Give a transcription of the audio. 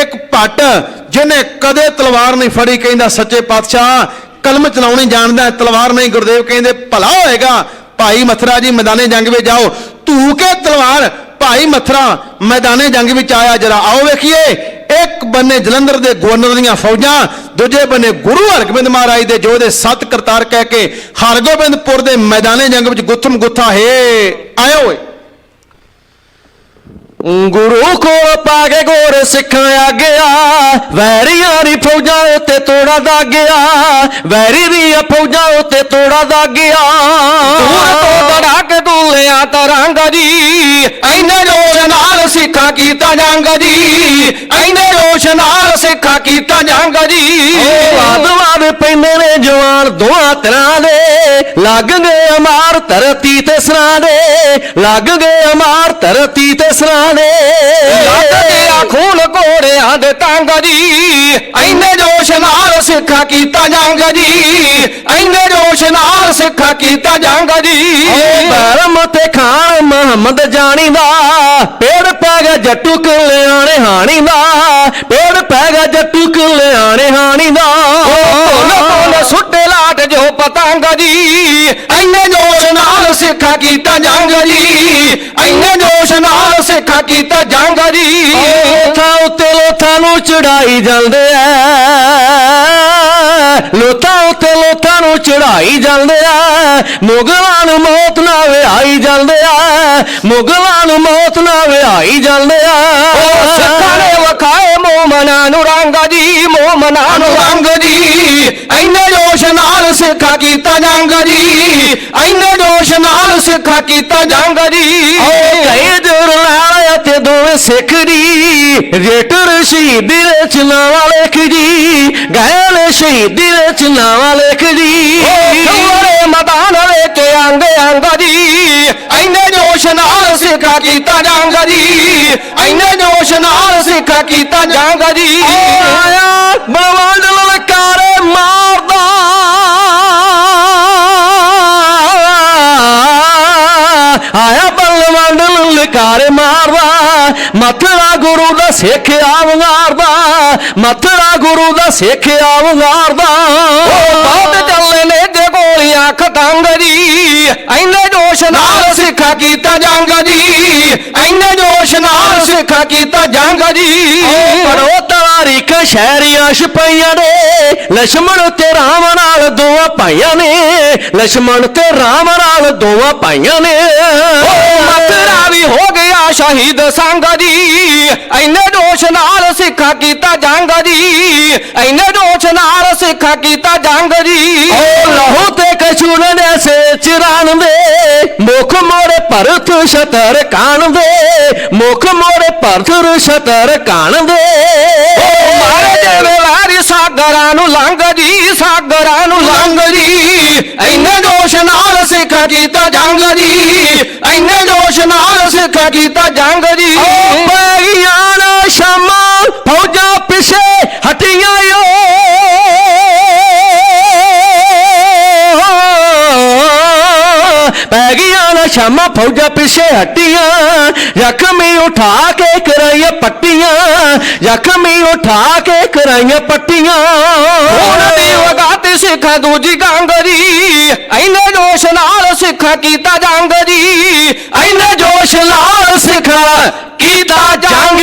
ਇੱਕ ਭੱਟ ਜਿਹਨੇ ਕਦੇ ਤਲਵਾਰ ਨਹੀਂ ਫੜੀ, ਕਹਿੰਦਾ ਸੱਚੇ ਪਾਤਸ਼ਾਹ, ਕਲਮ ਚਲਾਉਣੀ ਜਾਣਦਾ, ਤਲਵਾਰ ਨਹੀਂ ਗੁਰਦੇਵ ਕਹਿੰਦੇ, ਭਲਾ ਹੋਏਗਾ, ਭਾਈ ਮਥਰਾ ਜੀ, ਮੈਦਾਨੇ ਜੰਗ ਵਿੱਚ ਜਾਓ ਧੂ ਕੇ ਤਲਵਾਰ? ਭਾਈ ਮਥਰਾ, ਮੈਦਾਨੇ ਜੰਗ ਵਿੱਚ ਆਇਆ, ਜਰਾ ਆਓ ਵੇਖੀਏ। ਇੱਕ ਬੰਨੇ ਜਲੰਧਰ ਦੇ ਗਵਰਨਰ ਦੀਆਂ ਫੌਜਾਂ, ਦੂਜੇ ਬੰਨੇ ਗੁਰੂ ਹਰਗੋਬਿੰਦ ਮਹਾਰਾਜ ਦੇ, ਜੋ ਦੇ ਸੱਤ ਕਰਤਾਰ ਕਹਿ ਕੇ, ਹਰਗੋਬਿੰਦਪੁਰ ਦੇ ਮੈਦਾਨੇ ਜੰਗ ਵਿੱਚ ਗੁੱਥਮ ਗੁੱਥਾ, ਹੈ, ਆਇਓ ਓਏ। ਗੁਰੂ ਕੋਲ ਪਾ ਕੇ ਗੋਰ ਸਿੱਖਾਂ ਆ ਗਿਆ ਵੈਰੀਆਂ ਦੀ ਫੌਜਾਂ ਉੱਤੇ ਤੋੜਾ ਦਾ ਗਿਆ ਵੈਰੀ ਦੀਆਂ ਫੌਜਾਂ ਉੱਤੇ ਤੋੜਾ ਦਾ ਗਿਆ ਦੂਰ ਤੋਂ ਦੜਾ ਕੇ ਦੂਲਿਆ ਤਰੰਗ ਜੀ। ਐਨੇ ਜੋਸ਼ ਨਾਲ ਸਿੱਖਾਂ ਕੀਤਾ ਜੰਗ ਜੀ। ਐਨੇ ਜੋਸ਼ ਨਾਲ ਸਿੱਖਾਂ ਕੀਤਾ ਜੰਗ ਜੀ। ਵਾਦ ਪੈਂਦੇ ਨੇ ਜਵਾਨ ਦੋਹਾਂ ਤਰ੍ਹਾਂ ਦੇ। ਲੱਗ ਗਏ ਅਮਾਰ ਧਰਤੀ ਤੇ ਸਰਾਂ ਦੇ। ਲੱਗ ਗਏ ਅਮਾਰ ਧਰਤੀ ਤੇ ਸਰਾਂ ਦੇ। ਲੱਗਦੇ ਆ ਖੂਨ ਘੋੜਿਆਂ ਦੇ ਤੰਗ ਜੀ। ਐਨੇ ਜੋਸ਼ ਨਾਲ ਸਿੱਖਾ ਕੀਤਾ ਜੰਗ ਜੀ। ਐਨੇ ਜੋਸ਼ ਨਾਲ ਸਿੱਖਾ ਕੀਤਾ ਜੰਗ ਜੀ। ਧਰਮ ਤੇ ਖਾਨ ਮੁਹੰਮਦ ਜਾਣੀ ਦਾ। ਪੇੜ ਪੈ ਗਿਆ ਜੱਟੂ ਕਲਿਆਣੇ ਹਾਣੀ ਦਾ, ਪੇੜ ਪੈ ਗਿਆ ਜੱਟੂ ਕਲਿਆਣੇ ਹਾਣੀ ਦਾ। ਕੋਲ ਕੋਲ ਸੁੱਟੇ ਲਾਟ ਜੋ ਪਤੰਗ ਜੀ ਐਨੇ ਜੋਸ਼ ਨਾਲ ਸਿੱਖਾ ਕੀਤਾ ਜੰਗ ਜੀ ਐਨੇ ਜੋਸ਼ ਨਾਲ ਸਿੱਖਾ ਕੀਤਾ ਜੰਗ ਜੀ। ਲੋਥਾਂ ਉੱਤੇ ਲੋਥਾਂ ਨੂੰ ਚੜਾਈ ਜਾਂਦੇ ਐ। ਲੋਥਾਂ ਉੱਤੇ ਲੋਥਾਂ ਨੂੰ ਚੜਾਈ ਜਾਂਦੇ ਐ ਮੁਗਲਾਂ ਨੂੰ ਮੌਤ ਨਾ ਵਿਹਾਈ ਜਾਂਦੇ ਐ ਮੁਗਲਾਂ ਨੂੰ ਮੌਤ ਨਾ ਵਿਹਾਈ ਜਾਂਦੇ ਉਹ ਸਿੱਖਾਂ ਨੇ ਵਖਾਏ ਮੋਮਨਾਂ ਨੂੰ ਰੰਗ ਜੀ ਮੋਮਨਾਂ ਨੂੰ ਰੰਗ ਜੀ। ਐਨੇ ਜੋਸ਼ ਨਾਲ ਸਿੱਖਾ ਕੀਤਾ ਜੰਗ ਜੀ। ਐਨੇ ਜੋਸ਼ ਨਾਲ ਸਿੱਖਾ ਕੀਤਾ ਜੰਗ ਜੀ। ਕਈ ਜੁਰ ਨਾਲ ਦੋਵੇਂ ਸਿੱਖ ਜੀ ਰੇਟਰ ਸ਼ਹੀਦੀ ਦੇ ਚਨਾ ਵਾਲੇ ਜੀ ਗਏ ਸ਼ਹੀਦੀ ਦੇ ਚਨਾ ਵਾਲੇ ਜੀ। ਖੁੱਲੇ ਮੈਦਾਨ ਵਿੱਚ ਅੰਗ ਅੰਗ ਜੀ ਐਨੇ ਜੋਸ਼ ਨਾਲ ਸਿੱਖਾ ਕੀਤਾ ਜੰਗ ਜੀ ਐਨੇ ਜੋਸ਼ ਨਾਲ ਸਿੱਖਾ ਕੀਤਾ ਜੰਗ ਜੀ। ਆਇਆ ਬਲਵੰਡ ਲਲਕਾਰੇ ਮਾਰਦਾ। ਆਇਆ ਬਲਵੰਡ ਲਲਕਾਰੇ ਮਾਰਦਾ। ਮਥੜਾ ਗੁਰੂ ਦਾ ਸਿੱਖ ਆਵੰਗਾਰਦਾ ਮਥੜਾ ਗੁਰੂ ਦਾ ਸਿੱਖ ਆਵੰਗਾਰਦਾ। ਬਾਦ ਚੱਲੇ ਨੇ ਜੇ ਗੋਲੀਆਂ ਖਤੰਗ ਦੀ ਐਨੇ ਜੋਸ਼ ਨਾਲ ਸਿੱਖਾ ਕੀਤਾ ਜੰਗ ਦੀ ਐਨੇ ਜੋਸ਼ ਨਾਲ ਸਿੱਖਾ ਕੀਤਾ ਜੰਗ ਦੀ ਪਰੋ ਤਾਰੀਖ ਸ਼ਹਿਰੀਆਂ ਸਿਪਾਈਆਂ ਦੇ ਲక్ష్మణ ਤੇ ਰਾਮ ਨਾਲ ਦੋਵਾਂ ਭਾਈਆਂ ਨੇ। ਲక్ష్మణ ਤੇ ਰਾਮ ਨਾਲ ਦੋਵਾਂ ਭਾਈਆਂ ਨੇ। ਹੋ ਸ਼ਹੀਦ ਸੰਗ ਜੀ ਐਨੇ ਜੋਸ਼ ਨਾਲ ਸਿੱਖਾ ਕੀਤਾ ਜੰਗ ਜੀ ਐਨੇ ਜੋਸ਼ ਨਾਲ ਸਿੱਖਾ ਕੀਤਾ ਜੰਗ ਜੀ ਓ ਲਹੂ ਤੇ ਕਛੂਨ ਦੇ ਸੇ ਚਿਰਾਨ ਦੇ ਮੁਖ ਮੋੜੇ ਭਰਤ ਸ਼ਤਰ ਕਾਣ ਦੇ ਮੁਖ ਮੋੜੇ ਭਰਤ ਸ਼ਤਰ ਕਾਣ ਦੇ ਮਾਰੇ ਦੇਵੇ ਵਾਰੀ ਸਾਗਰਾਂ ਨੂੰ ਲੰਘ ਜੀ ਸਾਗਰਾਂ ਨੂੰ ਲੰਘ ਜੀ। ਸਿੱਖ ਕੀਤਾ ਜੰਗ ਜੀ। ਐਨੇ ਜੋਸ਼ ਨਾਲ ਸਿੱਖਾ ਕੀਤਾ ਜੰਗ ਜੀ। ਓ ਪੈਗੀਆਂ ਨਾ ਸ਼ਾਮਾਂ, ਫੌਜਾਂ ਪਿਛੇ ਨਾ ਸ਼ਾਮਾਂ ਫੌਜਾਂ ਪਿਛੇ ਹਟੀਆਂ, ਜ਼ਖਮੀ ਉਠਾ ਕੇ ਕਰਾਈਆਂ ਪੱਟੀਆਂ, ਜ਼ਖਮੀ ਉਠਾ ਕੇ ਕਰਾਈਆਂ ਪੱਟੀਆਂ। ਹੁਣ ਦੀ ਵਗਾਤ ਸਿੱਖ ਦੂਜੀ ਗੰਗ ਜੀ ਐਨੇ ਜੋਸ਼ ਨਾਲ ਸਿੱਖ ਕੀਤਾ ਜੰਗ ਜੀ ਐਨੇ ਜੋਸ਼ ਨਾਲ ਸਿੱਖ ਕੀਤਾ ਜੰਗ